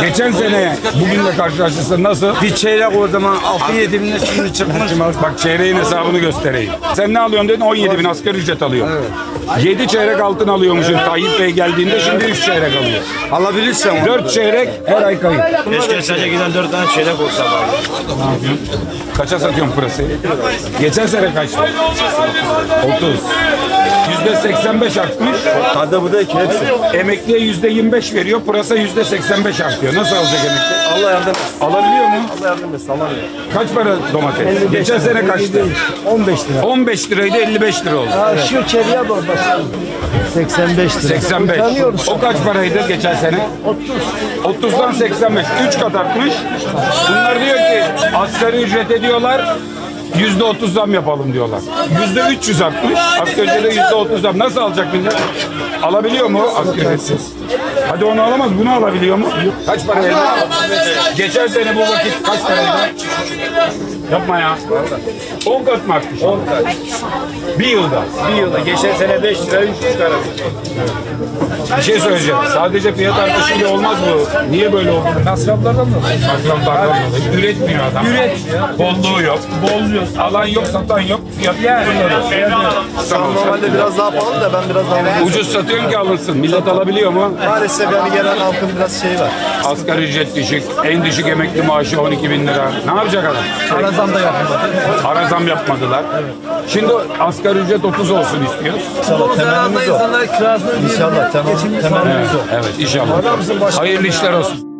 Geçen sene bugünle karşılaştırsa nasıl? Bir çeyrek o zaman 6-7 bin şimdi çıkmış. Bak çeyreğin hesabını göstereyim. Sen ne alıyorsun dedin? 17 bin asgari ücret alıyor. 7 çeyrek altın alıyormuşsun. Tayyip Bey geldiğinde şimdi 3 çeyrek alıyor. Alabilirsen onu. 4 çeyrek her ay kayıp. Keşke sadece giden dört tane çeyrek olsa bari. Kaça satıyorsun pırasayı? Geçen sene kaçtı? 30. Yüzde 85 artmış. Hadi bu da hepsi. Emekliye yüzde 25 veriyor. Pırasa yüzde 85 artıyor. Nasıl alacak emekli? Allah yardım etsin. Alabiliyor mu? Allah yardım etsin. Alamıyor. Kaç para domates? Geçen sene kaçtı? 15 lira. 15 liraydı 55 lira oldu. Ha, şu çeviriye bak başkanım. 85 lira. 85. Utanıyoruz. O kaç paraydı geçen sene? 30. 30'dan 85. 3 kat artmış. Bunlar diyor ki asgari ücret ediyorlar. Yüzde otuz zam yapalım diyorlar. Yüzde 300 artmış. Asgari yüzde otuz zam. Nasıl alacak millet? Alabiliyor mu asgari? Hadi onu alamaz. Bunu alabiliyor mu? Kaç paraydı? Geçen sene bu vakit kaç paraydı? Yapma ya. 10 kat mı artmış? 10 kat. Bir yılda. Bir yılda geçen sene 5 lira 3 lira arası. Bir şey söyleyeceğim. Sadece fiyat artışıyla olmaz bu. Niye böyle oldu? Masraflardan mı? Masraflardan dolayı. Üretmiyor adam. Üretmiyor. Bolluğu yok. Bolluyor. Alan yok, satan yok. Tamam. Normalde biraz daha pahalı da ben biraz daha Ucuz satıyorsun ki alınsın. Millet alabiliyor mu? Maalesef yani gelen halkın biraz şeyi var. Asgari ücret düşük. En düşük emekli maaşı 12 bin lira. Ne yapacak adam? Arazam da yapılmadı. Ara zam yapmadılar. Şimdi asgari ücret 30 olsun istiyoruz. İnşallah temennimiz o. İnşallah tamam. Temennimiz o. Evet inşallah. Hayırlı işler olsun.